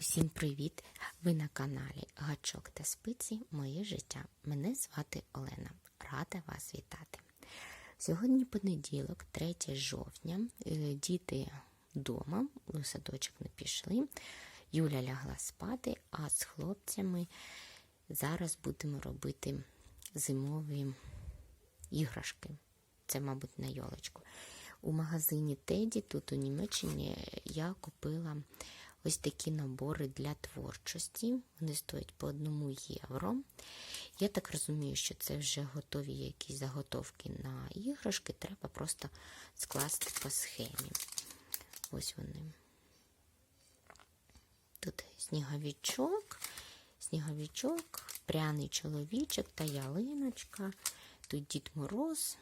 Усім привіт! Ви на каналі Гачок та Спиці Моє життя. Мене звати Олена. Рада вас вітати. Сьогодні понеділок, 3 жовтня. Е, Діти вдома, у садочок не пішли. Юля лягла спати, а з хлопцями зараз будемо робити зимові іграшки. Це, мабуть, на йолочку. У магазині Теді, тут у Німеччині, я купила ось такі набори для творчості. Вони стоять по одному євро. Я так розумію, що це вже готові якісь заготовки на іграшки, треба просто скласти по схемі. Ось вони. Тут сніговичок, сніговичок, пряний чоловічок та ялиночка. Тут Дід Мороз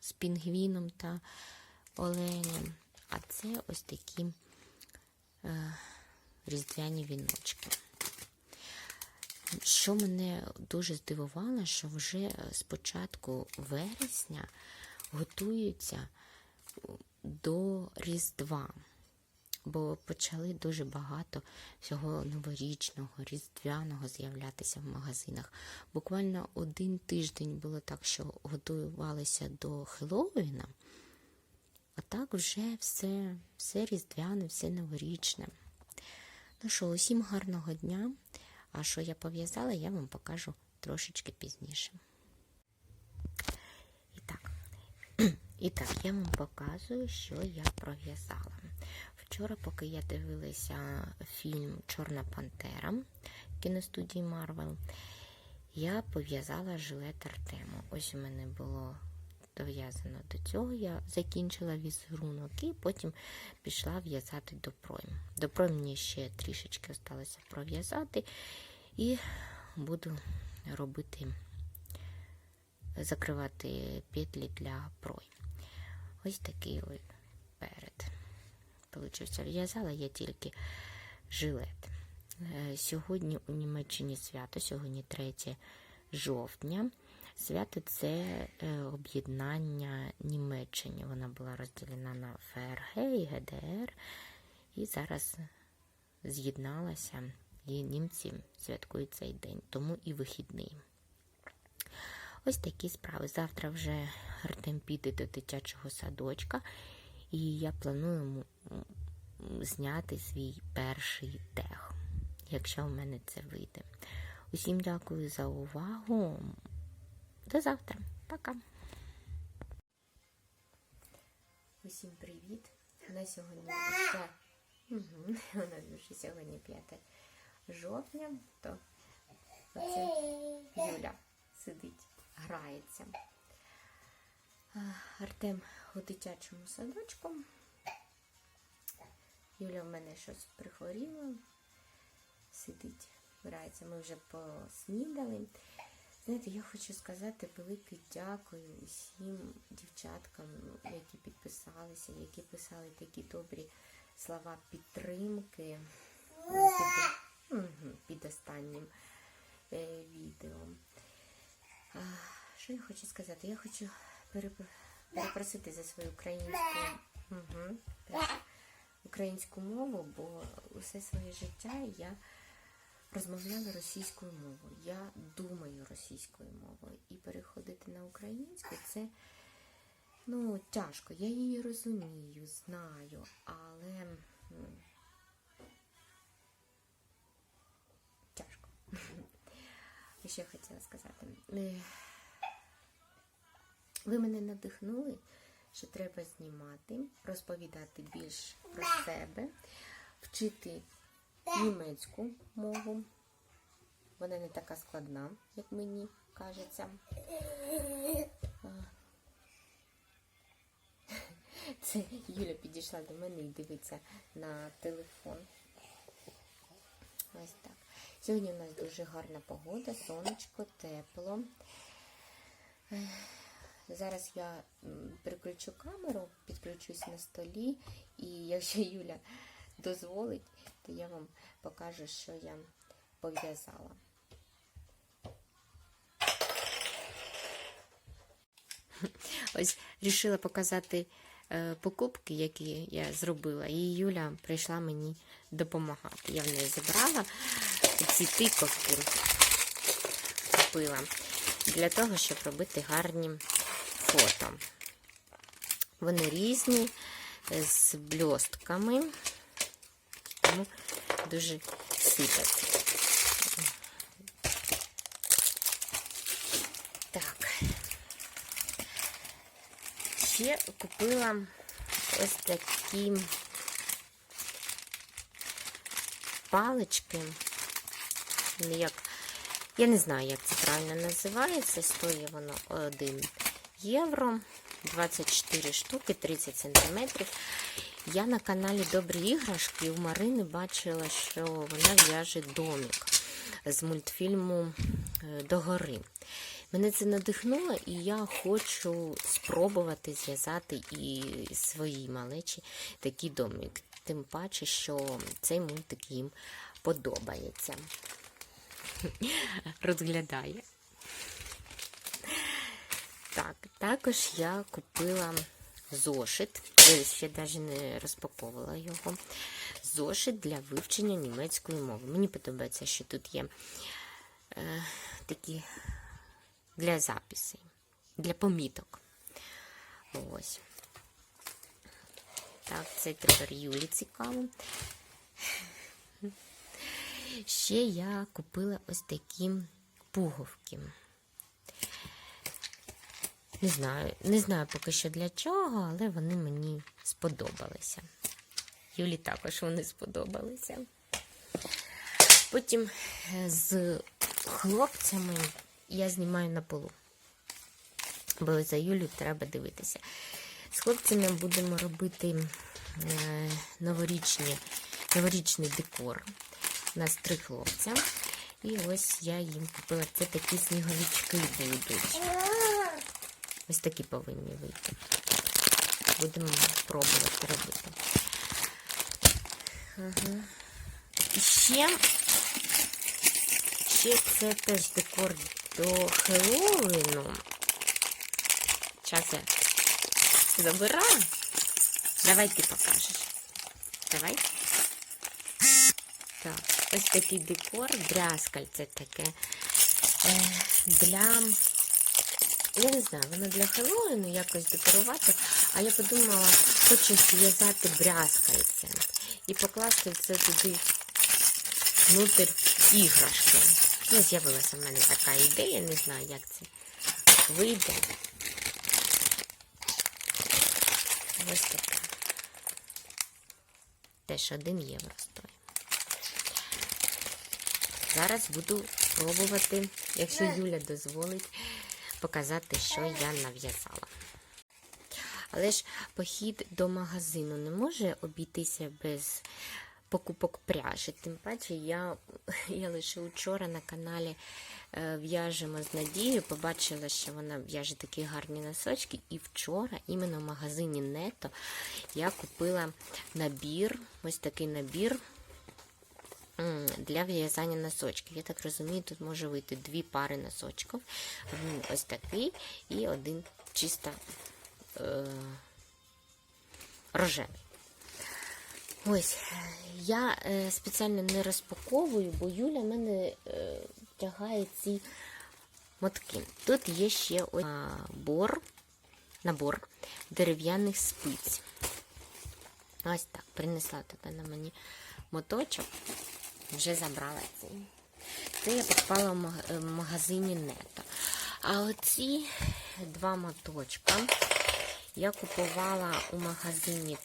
з пінгвіном та оленем. А це ось такі різдвяні віночки. Що мене дуже здивувало, що вже з початку вересня готуються до Різдва, бо почали дуже багато всього новорічного, різдвяного з'являтися в магазинах. Буквально один тиждень було так, що готувалися до Хеллоуіна, а так вже все, все різдвяне, все новорічне. Ну що, усім гарного дня. А що я пов'язала, я вам покажу трошечки пізніше. І так, і так, я вам показую, що я пров'язала. Вчора, поки я дивилася фільм Чорна Пантера кіностудії Марвел, я пов'язала жилет Артему. Ось у мене було дов'язано до цього. Я закінчила візерунок і потім пішла в'язати до пройм. До пройм мені ще трішечки залишилося пров'язати. І буду робити, закривати петлі для прой. Ось такий ось перед. Получився. В'язала я тільки жилет. Сьогодні у Німеччині свято, сьогодні 3 жовтня. Свято це об'єднання Німеччини. Вона була розділена на ФРГ і ГДР. І зараз з'єдналася. І німці святкують цей день, тому і вихідний. Ось такі справи. Завтра вже Артем піде до дитячого садочка, і я планую зняти свій перший тех, якщо в мене це вийде. Усім дякую за увагу. До завтра. Пока. Усім привіт. На сьогодні ще. Угу. У нас вже сьогодні 5 жовтня, то оце Юля сидить, грається. Артем у дитячому садочку. Юля в мене щось прихворіла, сидить, грається. Ми вже поснідали. Знаєте, я хочу сказати велике дякую усім дівчаткам, які підписалися, які писали такі добрі слова підтримки. Під останнім е, відео. Що я хочу сказати? Я хочу перепросити за свою українську угу, українську мову, бо усе своє життя я розмовляла російською мовою. Я думаю російською мовою. І переходити на українську це ну, тяжко. Я її розумію, знаю, але. Що я хотіла сказати? Ви мене надихнули, що треба знімати, розповідати більш про себе, вчити німецьку мову. Вона не така складна, як мені кажеться. Це Юля підійшла до мене і дивиться на телефон. Ось так. Сьогодні у нас дуже гарна погода, сонечко, тепло. Зараз я переключу камеру, підключусь на столі, і якщо Юля дозволить, то я вам покажу, що я пов'язала. Ось вирішила показати е, покупки, які я зробила, і Юля прийшла мені допомагати. Я в неї забрала ці тиковки, купила для того, щоб робити гарні фото. Вони різні е, з бльостками, тому дуже сипать. Так. Ще купила ось такі палички. Ну, Як, я не знаю, як це правильно називається. Стоїть воно 1 євро, 24 штуки, 30 сантиметрів. Я на каналі Добрі іграшки у Марини бачила, що вона в'яже домик з мультфільму е, Догори. Мене це надихнуло, і я хочу спробувати зв'язати і свої малечі такий домик. Тим паче, що цей мультик їм подобається. Розглядає. Так, також я купила зошит. Я ще навіть не розпаковувала його. Зошит для вивчення німецької мови. Мені подобається, що тут є е, такі для записей, для поміток. Ось. Так, це тепер Юлі цікаво. Ще я купила ось такі пуговки. Не знаю, не знаю поки що для чого, але вони мені сподобалися. Юлі також вони сподобалися. Потім е, з хлопцями я знімаю на полу. Бо за Юлю треба дивитися. З хлопцями будемо робити е, новорічні, новорічний декор. У нас три хлопця. І ось я їм купила. Це такі сніговички будуть. Ось такі повинні вийти. Будемо пробувати робити. Ага. І ще, ще це теж декор до Хеллоуіну. Зараз я забираю. Давай ти покажеш. Давай. Так, ось такий декор, брязкальце таке. Е, для, я не знаю, воно для Хеллоуіну якось декорувати, а я подумала, хочу зв'язати брязкальце і покласти це туди внутрь іграшки. Ну, з'явилася в мене така ідея, не знаю, як це вийде. Ось таке. Теж один євро стоїть. Зараз буду пробувати, якщо Юля дозволить, показати, що я нав'язала. Але ж похід до магазину не може обійтися без покупок пряжі. Тим паче, я, я лише вчора на каналі е, в'яжемо з Надією, побачила, що вона в'яже такі гарні носочки. І вчора, іменно в магазині Нето, я купила набір, ось такий набір для в'язання носочків. Я так розумію, тут може вийти дві пари носочків. Ось такий і один чисто е, рожевий. Ось, я е, спеціально не розпаковую, бо Юля мене е, тягає ці мотки. Тут є ще ось набор, набор дерев'яних спиць. Ось так, принесла туди на мені моточок, вже забрала цей. Це я маг- е, в магазині Нето. А оці два моточка я купувала у магазині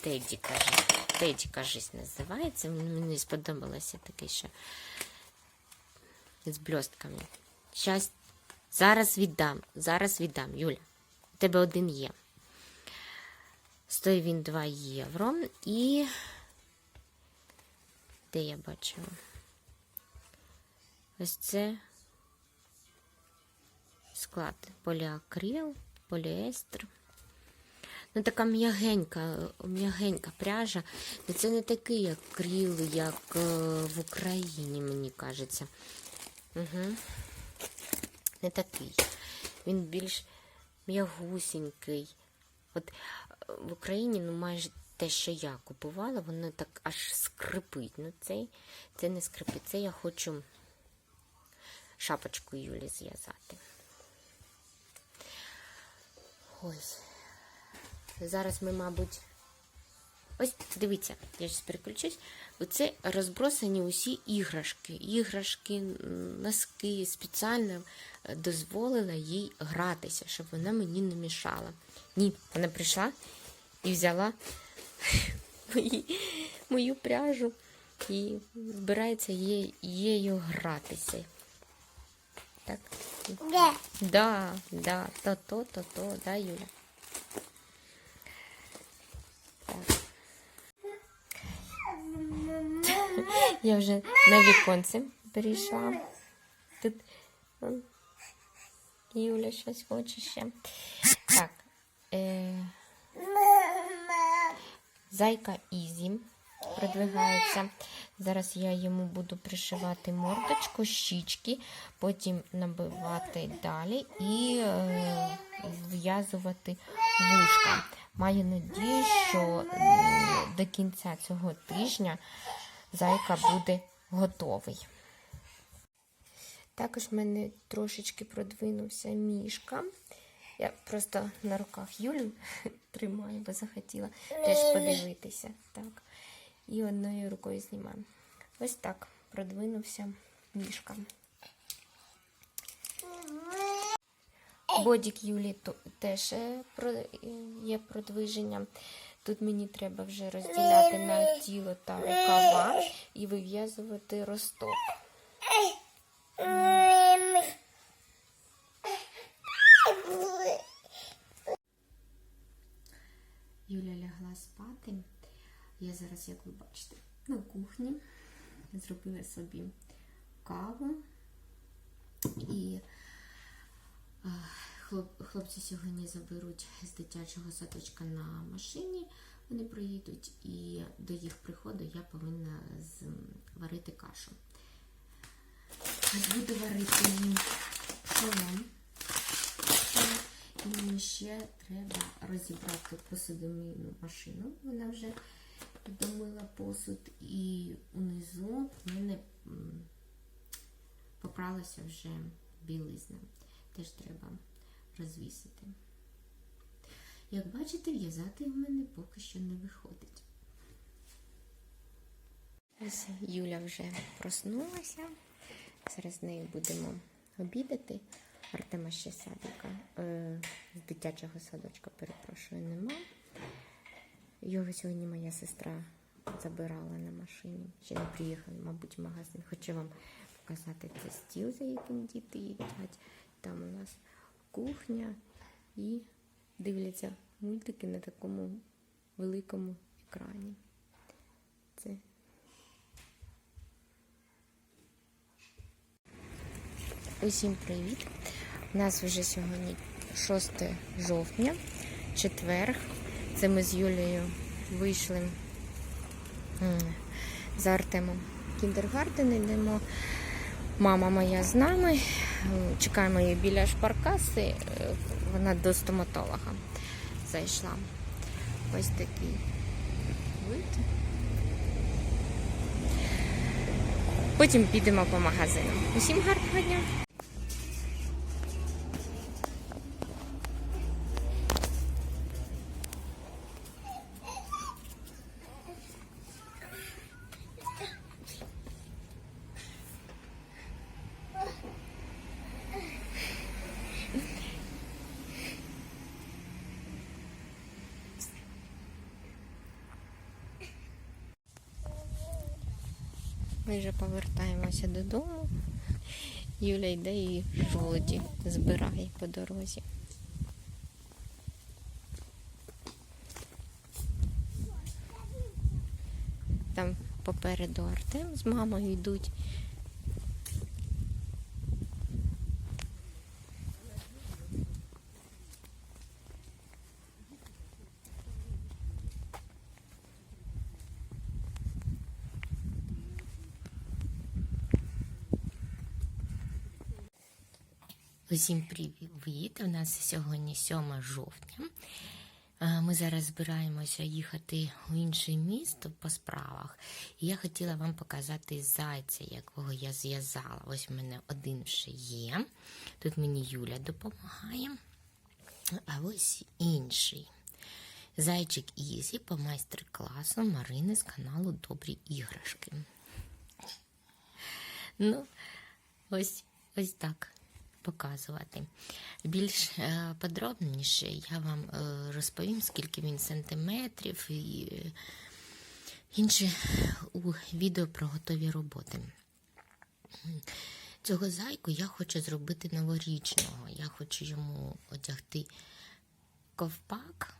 Теді, каже. Теді, кажись, називається. Мені сподобалося таке, що з бльостками. Щас, зараз віддам, зараз віддам, Юля. У тебе один є. Стоїть він 2 євро. І де я бачила? Ось це склад поліакрил, поліестер. Ну, така м'ягенька, м'ягенька пряжа. Ну, Це не такий як кріл, як е, в Україні, мені кажеться. Угу. Не такий. Він більш м'ягусінький, От е, в Україні ну майже те, що я купувала, воно так аж скрипить. Ну цей це не скрипить. Це я хочу шапочку Юлі зв'язати. Ось. Зараз ми, мабуть. Ось дивіться, я зараз переключусь. Оце розбросані усі іграшки. Іграшки, носки. Спеціально е, дозволила їй гратися, щоб вона мені не мішала. Ні, вона прийшла і взяла мої, мою пряжу і збирається їй, її гратися. Так. Де? Да, да, то то, то то, да, Юля. Так. Я вже на віконце перейшла. Тут Юля щось хоче ще. Так. Е, Зайка Ізі продвигається. Зараз я йому буду пришивати мордочку, щічки, потім набивати далі і е, зв'язувати вушка. Маю надію, що до кінця цього тижня зайка буде готовий. Також в мене трошечки продвинувся мішка. Я просто на руках Юлю тримаю, бо захотіла теж подивитися. Так. І одною рукою знімаю. Ось так продвинувся мішка. Бодік Юлі теж е, є продвиження. Тут мені треба вже розділяти на тіло та рукава і вив'язувати росток. Юля спати. Я зараз, як ви бачите, на кухні зробила собі каву. І хлопці сьогодні заберуть з дитячого садочка на машині. Вони приїдуть, і до їх приходу я повинна зварити кашу. Буду варити шалом. Мені ще треба розібрати посудомийну машину. Вона вже домила посуд. І унизу в мене попралася вже білизна. Теж треба розвісити. Як бачите, в'язати в мене поки що не виходить. Ось Юля вже проснулася. Зараз з нею будемо обідати. Артема ще садика. Е, з дитячого садочка, перепрошую, нема. Його сьогодні моя сестра забирала на машині. Ще не приїхали, мабуть, в магазин. Хочу вам показати цей стіл, за яким діти їдять. Там у нас кухня і дивляться мультики на такому великому екрані. Це Усім привіт! У нас вже сьогодні 6 жовтня, четверг. Це ми з Юлією вийшли за Артемом кіндергарден. Йдемо. Мама моя з нами. Чекаємо її біля шпаркаси. Е, Вона до стоматолога зайшла. Ось такий вид. Потім підемо по магазинам. Усім гарного дня! Ми вже повертаємося додому. Юля йде і жолоді збирає по дорозі. Там попереду Артем з мамою йдуть. Усім привіт! У нас сьогодні 7 жовтня. Е, Ми зараз збираємося їхати у інше місто по справах. І я хотіла вам показати зайця, якого я зв'язала. Ось в мене один вже є. Тут мені Юля допомагає. А ось інший. Зайчик Ізі по майстер-класу Марини з каналу Добрі іграшки. Ну, ось, ось так показувати. Більш е, подробніше я вам е, розповім, скільки він сантиметрів і е, інше у відео про готові роботи. Цього зайку я хочу зробити новорічного. Я хочу йому одягти ковпак.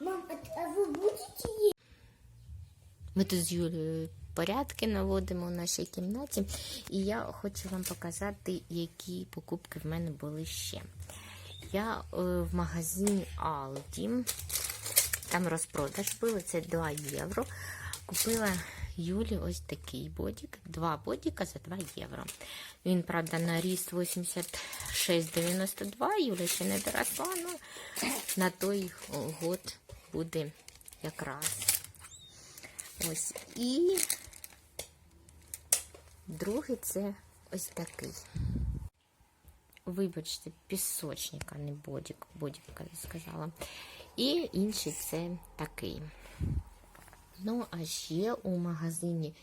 Мам, а, вы будете есть? Ми тут з Юлею порядки наводимо в нашій кімнаті, і я хочу вам показати, які покупки в мене були ще. Я е, в магазині Aldi, там розпродаж був, це 2 євро. Купила Юлі ось такий бодік, два бодіка за 2 євро. Він, правда, на ріст 86,92, Юля ще не доросла, але на той год буде якраз. Ось. І другий це ось такий. Вибачте, пісочник, а не бодік. Бодік, я сказала. І інший це такий. Ну, а ще у магазині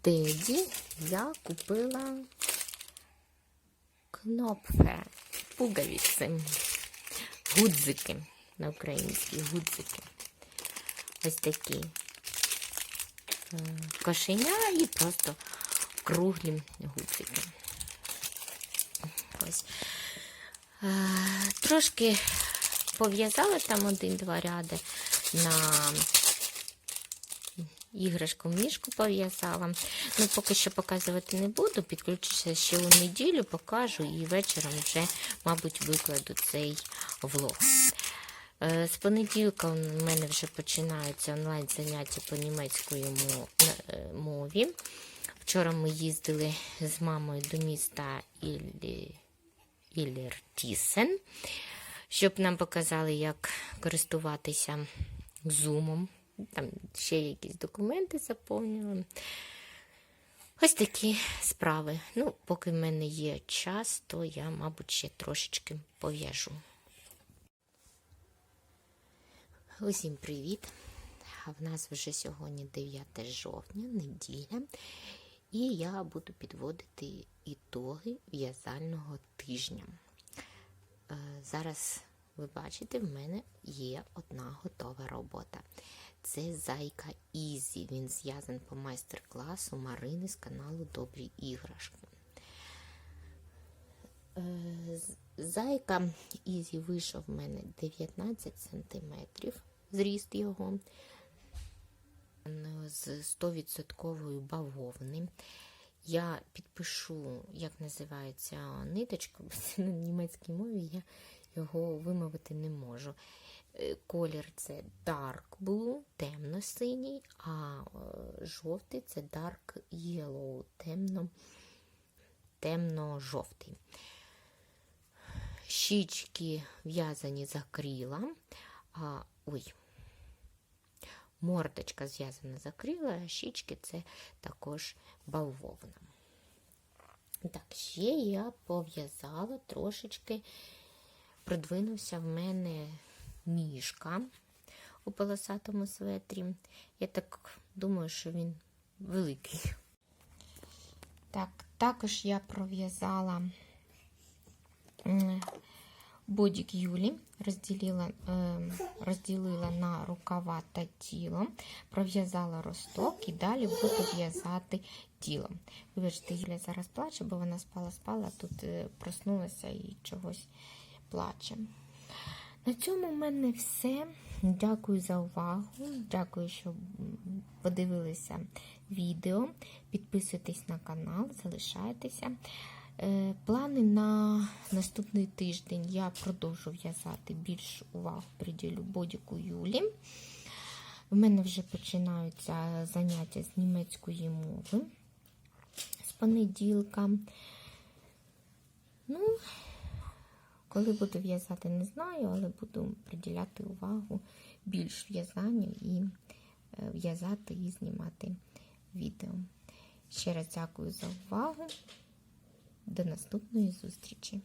Теді я купила кнопфе, пуговиці, гудзики на українській гудзики. Ось такі е, кошеня і просто круглі гудзики. Ось. Е, Трошки пов'язала там один-два ряди на іграшку мішку пов'язала. Ну, поки що показувати не буду. Підключуся ще у неділю, покажу і вечором вже, мабуть, викладу цей влог. Е, З понеділка у мене вже починаються онлайн-заняття по німецької е, мові. Вчора ми їздили з мамою до міста Іллі... Іллертісен, щоб нам показали, як користуватися зумом. Там ще якісь документи заповнювали. Ось такі справи. Ну, поки в мене є час, то я, мабуть, ще трошечки пов'яжу. Усім привіт! А в нас вже сьогодні 9 жовтня, неділя, і я буду підводити ітоги в'язального тижня. Е, Зараз ви бачите, в мене є одна готова робота. Це зайка Ізі. Він зв'язаний по майстер-класу Марини з каналу Добрі іграшки. Е, Зайка Ізі вийшов в мене 19 сантиметрів, зріст його Е, з 100% бавовни. Я підпишу, як називається ниточка, бо це на німецькій мові я його вимовити не можу. Е, Колір це dark blue, темно-синій, а е, жовтий це dark yellow, темно, темно-жовтий. Щічки в'язані з акрила, а, ой, мордочка зв'язана з акрила, а щічки це також бавовна. Так, ще я пов'язала трошечки, придвинувся в мене мішка у полосатому светрі. Я так думаю, що він великий. Так, також я пров'язала бодік Юлі, розділила, е, розділила на рукава та тіло, пров'язала росток і далі буду в'язати тіло. Вибачте, Юля зараз плаче, бо вона спала-спала, тут е, проснулася і чогось плаче. На цьому в мене все. Дякую за увагу. Дякую, що подивилися відео. Підписуйтесь на канал, залишайтеся. Е, Плани на наступний тиждень я продовжу в'язати більш увагу приділю бодіку Юлі. У мене вже починаються заняття з німецької мови з понеділка. Ну, коли буду в'язати, не знаю, але буду приділяти увагу більш в'язанню і е, в'язати і знімати відео. Ще раз дякую за увагу. До наступної зустрічі!